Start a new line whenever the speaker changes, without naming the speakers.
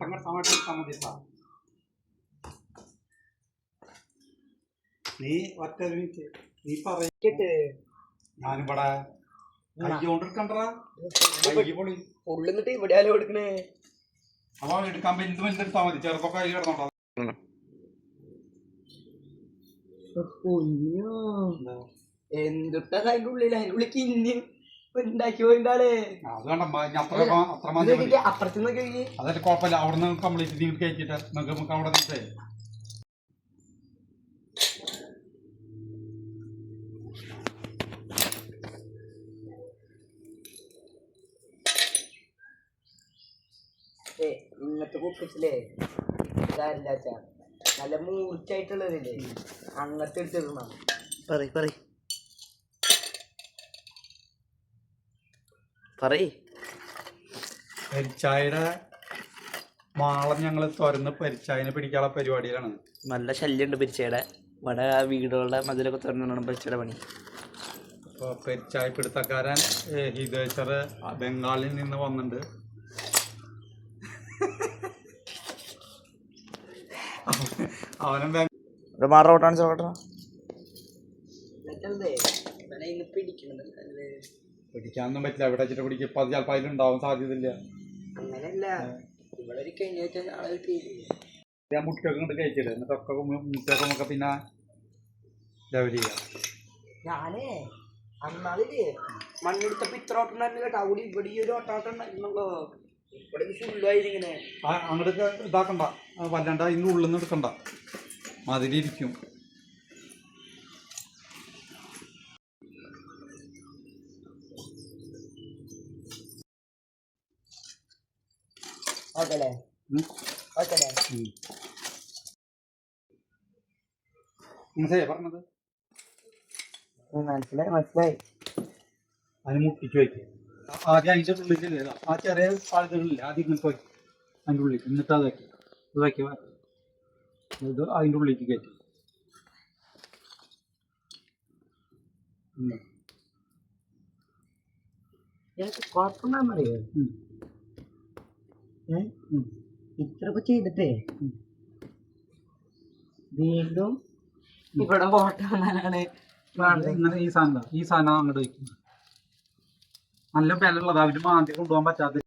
സംഘടന സമയത്ത് സമ്മതിച്ച നീ ഒറ്റ മിനിറ്റ്. നീ പറയട്ടെ ഞാനിവിടെ കൈകൊണ്ടിരിക്കണ്ടടാ. കൈ പൊളി.
ഉള്ളിന്നിട്ട് ഇവിടെയാലോ എടുക്കണേ
അവ എടുക്കാൻ വലുത് വലുതെടുത്താ മതി. ചെറുപ്പൊക്കെ കൈ കിടന്നോട്ടോ
കുഞ്ഞു എന്തുട്ടാ അതിന്റെ ഉള്ളിൽ അതിന്റെ ഉള്ളിൽ കിഞ്ഞ് ഉണ്ടാക്കി പോയിണ്ടാളേ
അത് വേണ്ട മ- ഇനി അത്ര അത്ര മതി മതി.
അപ്പുറത്ത് നോക്കി
അതല്ല കുഴപ്പമില്ല. അവിടെ നിന്ന് കംപ്ലീറ്റ് നിങ്ങൾ കയറ്റിട്ട് നമുക്ക് അവിടെ
ഇന്നത്തെ നല്ല മൂർച്ചയായിട്ടുള്ളതില്ലേ? അങ്ങനത്തെ എടുത്തിടണം
പറയ് പറയ്. പറയ്.
പെരിച്ചായുടെ മാളം ഞങ്ങൾ തുറന്ന് പെരിച്ചായനെ പിടിക്കാനുള്ള പരിപാടിയിലാണ്.
നല്ല ശല്യമുണ്ട് പരിച്ചയുടെ ഇവിടെ ആ വീടുകളുടെ മതിലൊക്കെ തുറന്നാണ് പരിച്ചയുടെ പണി.
അപ്പോൾ പെരിച്ചായ പിടുത്തക്കാരൻ ഹിതേശ്വർ ബംഗാളിൽ നിന്ന് വന്നിട്ടുണ്ട് അവനും
ഇവിടെ മാറ ചോട്ടാ
പിടിക്കുന്നുണ്ട്
പിടിക്കാനൊന്നും പറ്റില്ല. ഇവിടെ വെച്ചിട്ട് പിടിക്കും? ഇപ്പം അത് ചിലപ്പോൾ അതിലുണ്ടാവാൻ സാധ്യതയില്ല.
അങ്ങനെയല്ല ഇവിടെ ഒരു കഴിഞ്ഞ ആഴ്ച ആളെ കിട്ടിയില്ലേ?
ഞാൻ മുട്ടൊക്കെ കൊണ്ട് കഴിച്ചില്ല എന്നിട്ടൊക്കെ മുട്ടൊക്കെ നമുക്ക് പിന്നെ ലെവൽ ചെയ്യാം.
ഞാനേ അന്നാളില്ലേ മണ്ണെടുത്തപ്പോ ഇത്ര ഓട്ടം കേട്ടോ. അവിടെ ഇവിടെ ഈ ഒരു ഓട്ടാട്ടം ഉണ്ടായിരുന്നല്ലോ ഇവിടെ
ഫുള്ളായിരിക്കണേ അങ്ങോട്ട് ഇതാക്കണ്ട. വല്ലാണ്ട് അതിന്റെ ഉള്ളിൽ നിന്ന് എടുക്കണ്ട. മതിലിരിക്കും
ഓക്കെ അല്ലേ. ഓക്കെ അല്ലേ.
മനസ്സിലായി പറഞ്ഞത്?
മനസ്സിലായി മനസ്സിലായി.
അതിന് മുട്ടിച്ച് വയ്ക്കുക ആദ്യം അതിന്റെ ഉള്ളിൽ ആ ചെറിയ ആളുകളില്ല ആദ്യം ഇങ്ങനത്തെ വയ്ക്കും അതിന്റെ ഉള്ളിൽ. എന്നിട്ട് അത് വയ്ക്കുക അത് വയ്ക്കുക ഇത് അതിന്റെ ഉള്ളിലേക്ക് കയറ്റി. ഉം.
ഇത്രയൊക്കെ ചെയ്തിട്ടേ. വീണ്ടും ഇവിടെ ഓട്ടം വന്നാലാണ്
ഈ സാധനം ഈ സാധനം അങ്ങോട്ട് വയ്ക്കുന്നത് നല്ല ബലമുള്ളത്. അവർ മാന്തി കൊണ്ടുപോകാൻ പറ്റാത്ത